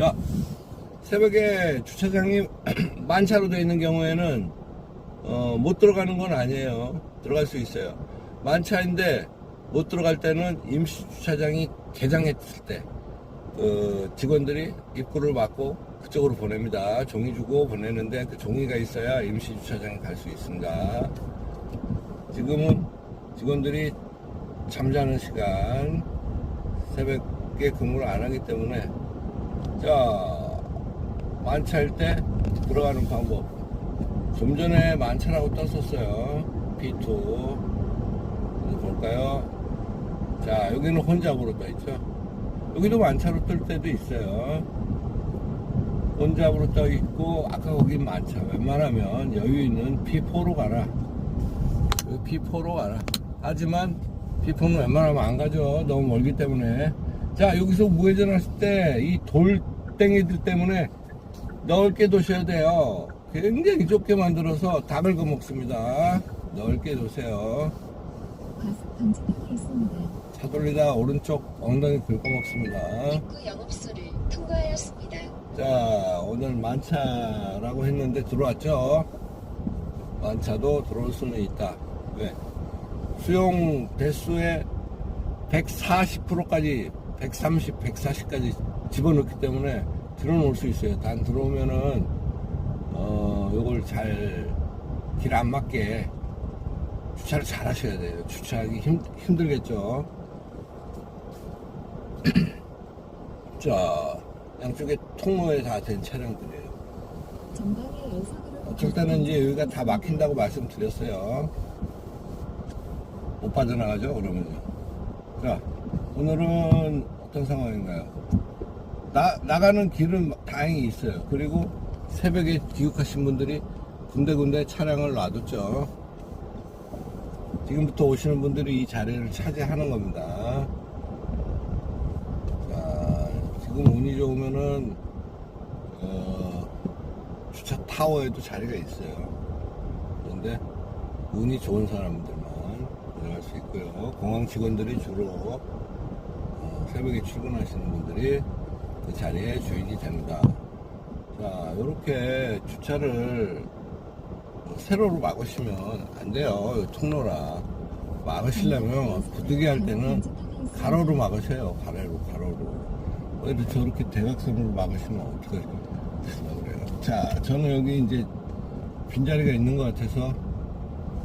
자, 새벽에 주차장이 만차로 되어 있는 경우에는 어, 못 들어가는 건 아니에요. 들어갈 수 있어요. 만차인데 못 들어갈 때는 임시 주차장이 개장했을 때 그 직원들이 입구를 막고 그쪽으로 보냅니다. 종이 주고 보내는데 그 종이가 있어야 임시 주차장에 갈 수 있습니다. 지금은 직원들이 잠자는 시간 새벽에 근무를 안 하기 때문에 자 만차일 때 들어가는 방법. 좀 전에 만차라고 떴었어요. P2 어디 볼까요? 자 여기는 혼잡으로 떠 있죠? 여기도 만차로 뜰 때도 있어요. 혼잡으로 떠 있고 아까 거기 만차. 웬만하면 여유 있는 P4로 가라. 여기 P4로 가라. 하지만 P4는 웬만하면 안 가죠. 너무 멀기 때문에 자 여기서 무회전 하실 때 이 돌덩이들 때문에 넓게 도셔야 돼요. 굉장히 좁게 만들어서 다 긁어 먹습니다. 넓게 도세요. 차 돌리다 오른쪽 엉덩이 긁어 먹습니다. 입구 영업소를 통과하였습니다. 자 오늘 만차라고 했는데 들어왔죠? 만차도 들어올 수는 있다. 왜 수용 대수의 140%까지 130, 140까지 집어넣기 때문에 들어놓을 수 있어요 단 들어오면은 어 요걸 잘 길 안 맞게 주차를 잘 하셔야 돼요 주차하기 힘, 힘들겠죠 자 양쪽에 통로에 다 된 차량들이에요. 때는 이제 여기가 다 막힌다고 말씀드렸어요. 못 빠져나가죠, 그러면요. 자, 오늘은 어떤 상황인가요? 나, 나가는 길은 다행히 있어요. 그리고 새벽에 귀국하신 분들이 군데군데 차량을 놔뒀죠. 지금부터 오시는 분들이 이 자리를 차지하는 겁니다. 자, 지금 운이 좋으면은, 어, 주차 타워에도 자리가 있어요. 그런데 운이 좋은 사람들만 들어갈 수 있고요. 공항 직원들이 주로 어, 새벽에 출근하시는 분들이 그 자리에 주인이 됩니다. 자, 이렇게 주차를 세로로 막으시면 안 돼요. 이 통로라. 막으시려면 부득이 할 때는 가로로 막으세요. 가로로, 가로로. 왜 저렇게 대각선으로 막으시면 어떻게 되려고 그래요. 자, 저는 여기 이제 빈자리가 있는 것 같아서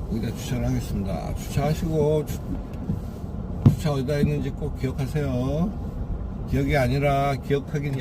여기다 주차를 하겠습니다. 주차하시고, 주, 주차 어디다 있는지 꼭 기억하세요. 기억이 아니라 기억하기는